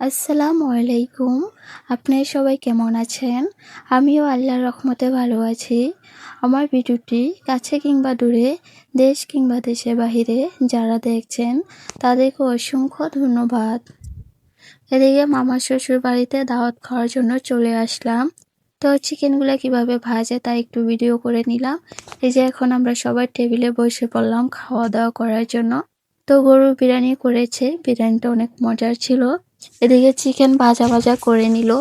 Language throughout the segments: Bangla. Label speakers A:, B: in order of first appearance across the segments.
A: আসসালামু আলাইকুম। আপনি সবাই কেমন আছেন? আমিও আল্লাহর রহমতে ভালো আছি। আমার ভিডিওটি কাছে কিংবা দূরে, দেশ কিংবা দেশের বাহিরে যারা দেখছেন, তাদেরকে অসংখ্য ধন্যবাদ। এদিকে মামার শ্বশুর বাড়িতে দাওয়াত খাওয়ার জন্য চলে আসলাম। তো চিকেনগুলো কীভাবে ভাজে তা একটু ভিডিও করে নিলাম। এই যে এখন আমরা সবাই টেবিলে বসে পড়লাম খাওয়া দাওয়া করার জন্য। তো গরুর বিরিয়ানি করেছে, বিরিয়ানিটা অনেক মজার ছিল। এদিকে চিকেন ভাজা ভাজা করে নিল।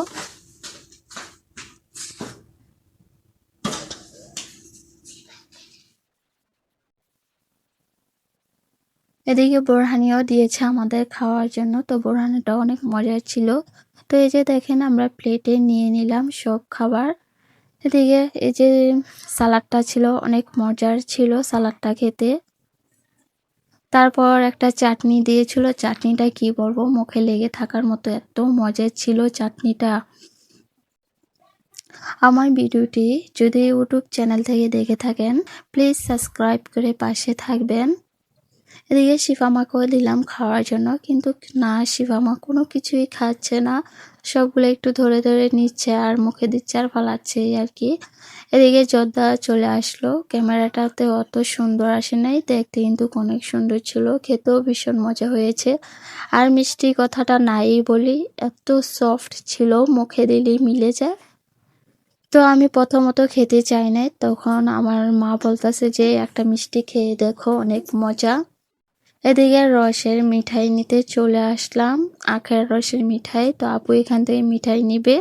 A: এদিকে বোরহানিও দিয়েছে আমাদের খাওয়ার জন্য। তো বোরহানিটা অনেক মজার ছিল। তো এই যে দেখেন আমরা প্লেটে নিয়ে নিলাম সব খাবার। এদিকে এই যে সালাডটা ছিল, অনেক মজার ছিল সালাডটা খেতে। তারপর একটা চাটনি দিয়েছিল। চাটনিটা কি বলব? মুখে লেগে থাকার মতো এত মজার ছিল চাটনিটা। আমার ভিডিওটি যদি ইউটিউব চ্যানেল থেকে দেখে থাকেন প্লিজ সাবস্ক্রাইব করে পাশে থাকবেন। এদিকে শিফামাকেও দিলাম খাওয়ার জন্য, কিন্তু না, শিফামা কোনো কিছুই খাচ্ছে না। সবগুলো একটু ধরে ধরে নিচ্ছে আর মুখে দিচ্ছে আর ফালাচ্ছে আর কি। এদিকে যোদ্ধা চলে আসলো। ক্যামেরাটাতে অত সুন্দর আসে নাই, দেখতে কিন্তু অনেক সুন্দর ছিল, খেতেও ভীষণ মজা হয়েছে। আর মিষ্টি কথাটা নাই বলি, এত সফট ছিল, মুখে দিলেই মিলে যায়। তো আমি প্রথমত খেতে চাই নাই, তখন আমার মা বলতেছে যে, একটা মিষ্টি খেয়ে দেখো, অনেক মজা। এদিকে রসের মিঠাই নিতে চলে আসলাম। আখের রসের মিঠাই। তো আপু এখান থেকে মিঠাই নিবে।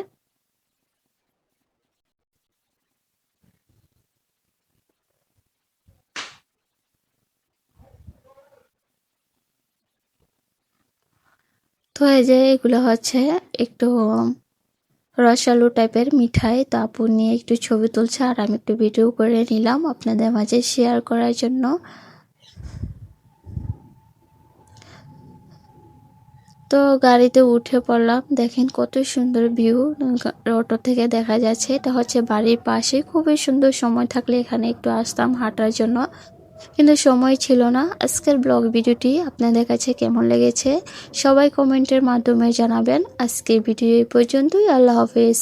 A: তো এই যে এগুলো হচ্ছে একটু রসালু টাইপের মিঠাই। তো আপু নিয়ে একটু ছবি তুলছে আর আমি একটু ভিডিও করে নিলাম আপনাদের মাঝে শেয়ার করার জন্য। তো গাড়িতে উঠে পড়লাম। দেখেন কত সুন্দর ভিউ। অটো থেকে দেখা যাচ্ছে, এটা হচ্ছে বাড়ির পাশে। খুবই সুন্দর সময় থাকলে এখানে একটু আসতাম হাঁটার জন্য। কিন্তু সময় ছিল না। আজকের ব্লগ ভিডিওটি আপনাদের কাছে কেমন লেগেছে? সবাই কমেন্টের মাধ্যমে জানাবেন। আজকের ভিডিও এই পর্যন্তই। আল্লাহ হাফেজ।